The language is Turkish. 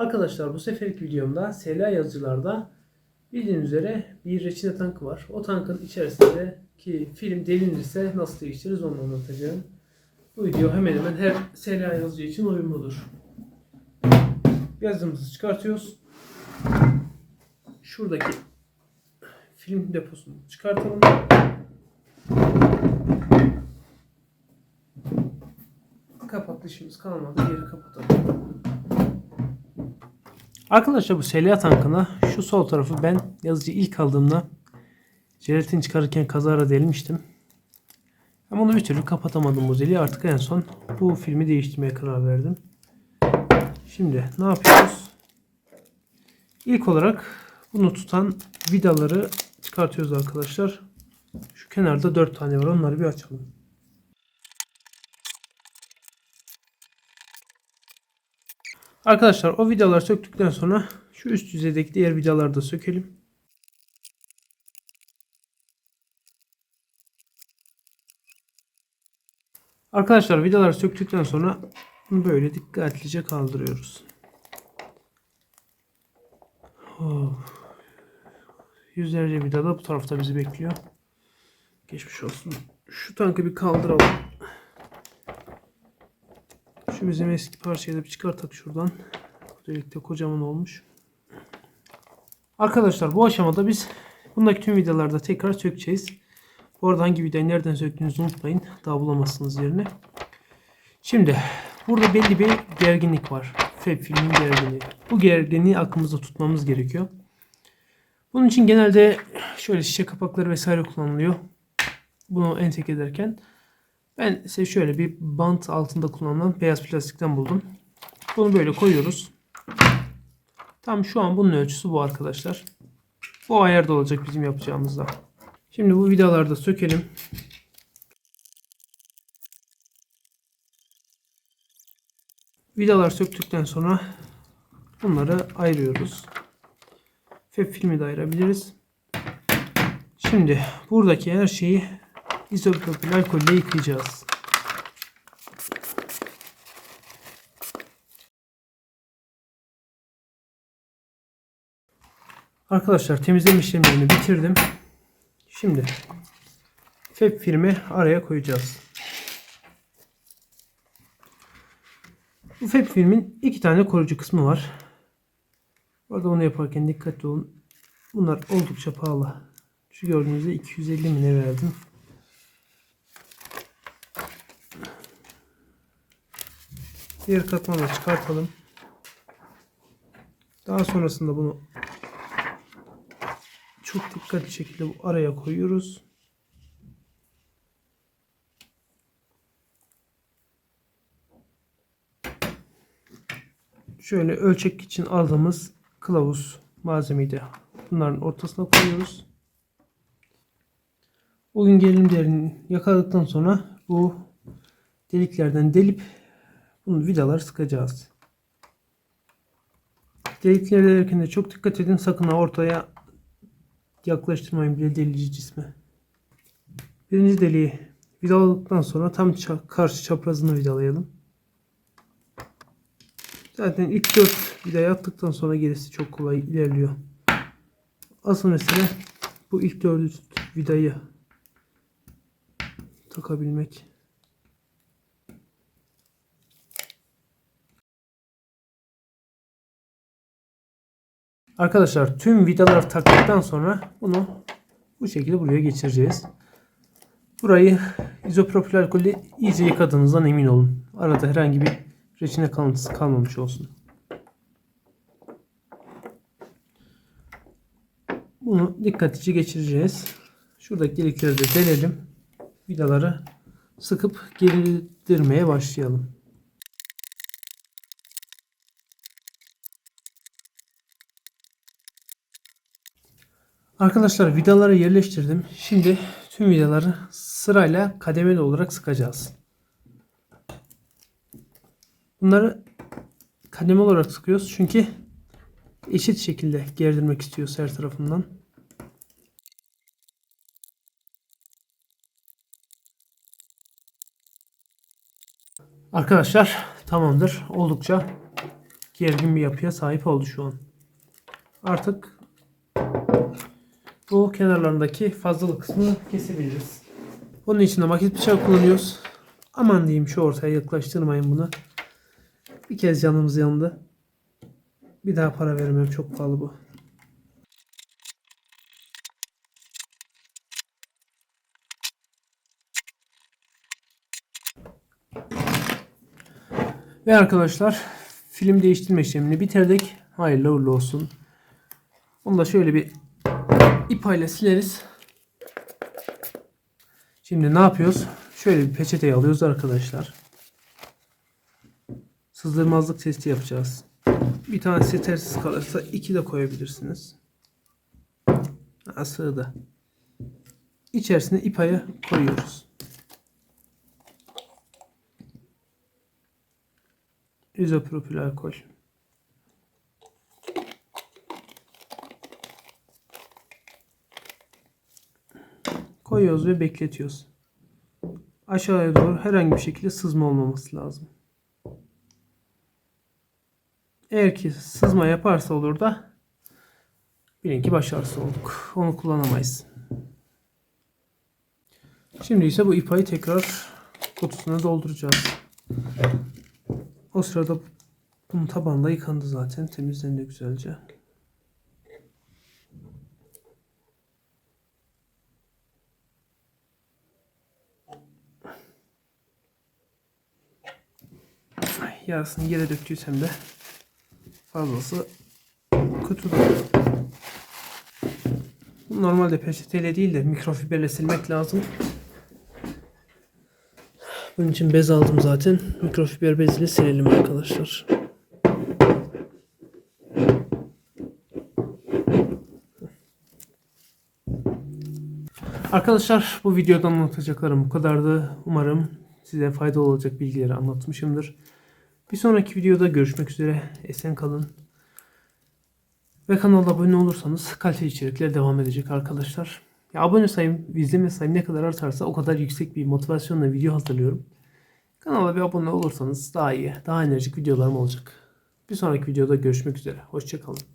Arkadaşlar bu seferlik videomda SLA yazıcılarda bildiğiniz üzere bir reçine tankı var. O tankın içerisindeki film delinirse nasıl değiştiririz onu anlatacağım. Bu video hemen hemen her SLA yazıcı için uyumludur. Yazımızı çıkartıyoruz. Şuradaki film deposunu çıkartalım. Kapak dişimiz kalmadı. Geri kapatalım. Arkadaşlar bu Selia tankına şu sol tarafı ben yazıcı ilk aldığımda jelatin çıkarırken kazara delmiştim. Ama onu bir türlü kapatamadım bu zili. Artık en son bu filmi değiştirmeye karar verdim. Şimdi ne yapıyoruz? İlk olarak bunu tutan vidaları çıkartıyoruz arkadaşlar. Şu kenarda 4 tane var. Onları bir açalım. Arkadaşlar o vidaları söktükten sonra şu üst yüzeydeki diğer vidaları da sökelim. Arkadaşlar vidaları söktükten sonra böyle dikkatlice kaldırıyoruz. Of. Yüzlerce vida da bu tarafta bizi bekliyor. Geçmiş olsun. Şu tankı bir kaldıralım. Şu bizim eski parçayı da bir çıkartak şuradan. Delikte kocaman olmuş. Arkadaşlar bu aşamada biz bundaki tüm vidalarda tekrar sökeceğiz. Bu arada hangi vidayı nereden söktüğünüzü unutmayın. Daha bulamazsınız yerini. Şimdi burada belli bir gerginlik var. Fab filmin gerginliği. Bu gerginliği aklımızda tutmamız gerekiyor. Bunun için genelde şöyle şişe kapakları vesaire kullanılıyor. Bunu entegre ederken ben size şöyle bir bant altında kullanılan beyaz plastikten buldum. Bunu böyle koyuyoruz. Tam şu an bunun ölçüsü bu arkadaşlar. Bu ayarda olacak bizim yapacağımızda. Şimdi bu vidaları da sökelim. Vidalar söktükten sonra bunları ayırıyoruz. Fab filmi de ayırabiliriz. Şimdi buradaki her şeyi izopropil alkolle yıkayacağız. Arkadaşlar temizleme işlemlerini bitirdim. Şimdi Fab filmi araya koyacağız. Bu Fab filmin iki tane koruyucu kısmı var. Orada bunu yaparken dikkatli olun. Bunlar oldukça pahalı. Şu gördüğünüzde 250 mine verdim. Diğer katmanı çıkartalım. Daha sonrasında bunu çok dikkatli şekilde bu araya koyuyoruz. Şöyle ölçek için aldığımız kılavuz malzemeyi de bunların ortasına koyuyoruz. Bugün gerilim değerini yakaladıktan sonra bu deliklerden delip bunu vidaları sıkacağız. Delikleri delerken de çok dikkat edin. Sakın ortaya yaklaştırmayın bile delici cismi. Birinci deliği vidaladıktan sonra tam karşı çaprazını vidalayalım. Zaten ilk 4 vidayı attıktan sonra gerisi çok kolay ilerliyor. Asıl mesele bu ilk 4 vidayı takabilmek. Arkadaşlar tüm vidaları taktıktan sonra bunu bu şekilde buraya geçireceğiz. Burayı izopropil alkolle iyice yıkadığınızdan emin olun. Arada herhangi bir reçine kalıntısı kalmamış olsun. Bunu dikkatlice geçireceğiz. Şuradaki delikleri de delelim. Vidaları sıkıp geridirmeye başlayalım. Arkadaşlar vidaları yerleştirdim. Şimdi tüm vidaları sırayla kademeli olarak sıkacağız. Bunları kademe olarak sıkıyoruz çünkü eşit şekilde gerdirmek istiyoruz her tarafından. Arkadaşlar tamamdır. Oldukça gergin bir yapıya sahip oldu şu an. Artık bu kenarlarındaki fazlalık kısmını kesebiliriz. Bunun için de maket bıçağı kullanıyoruz. Aman diyeyim şu ortaya yaklaştırmayın bunu. Bir kez canımız yandı. Bir daha para vermem çok pahalı bu. Ve arkadaşlar film değiştirme işlemini bitirdik. Hayırlı uğurlu olsun. Bunu da şöyle bir ip ile sileriz. Şimdi ne yapıyoruz? Şöyle bir peçeteyi alıyoruz arkadaşlar. Sızdırmazlık testi yapacağız. Bir tanesi yetersiz kalırsa iki de koyabilirsiniz. Ha, sığdı. İçerisine ip ayı koyuyoruz. İzopropil alkol. Koyuyoruz ve bekletiyoruz. Aşağıya doğru herhangi bir şekilde sızma olmaması lazım. Eğer ki sızma yaparsa olur da bilin ki başarısız olduk. Onu kullanamayız. Şimdi ise bu ipayı tekrar kutusuna dolduracağız. O sırada bunun tabanı da yıkandı zaten. Temizlendi güzelce. Yarısını yere döktüysem de fazlası kutuda. Normalde peçeteyle değil de mikrofiberle silmek lazım. Bunun için bez aldım zaten. Mikrofiber bezle silelim arkadaşlar. Arkadaşlar bu videodan anlatacaklarım bu kadardı. Umarım size faydalı olacak bilgileri anlatmışımdır. Bir sonraki videoda görüşmek üzere. Esen kalın. Ve kanala abone olursanız kaliteli içerikler devam edecek arkadaşlar. Ya abone sayım, izleme sayım ne kadar artarsa o kadar yüksek bir motivasyonla video hazırlıyorum. Kanala bir abone olursanız daha iyi, daha enerjik videolarım olacak. Bir sonraki videoda görüşmek üzere. Hoşçakalın.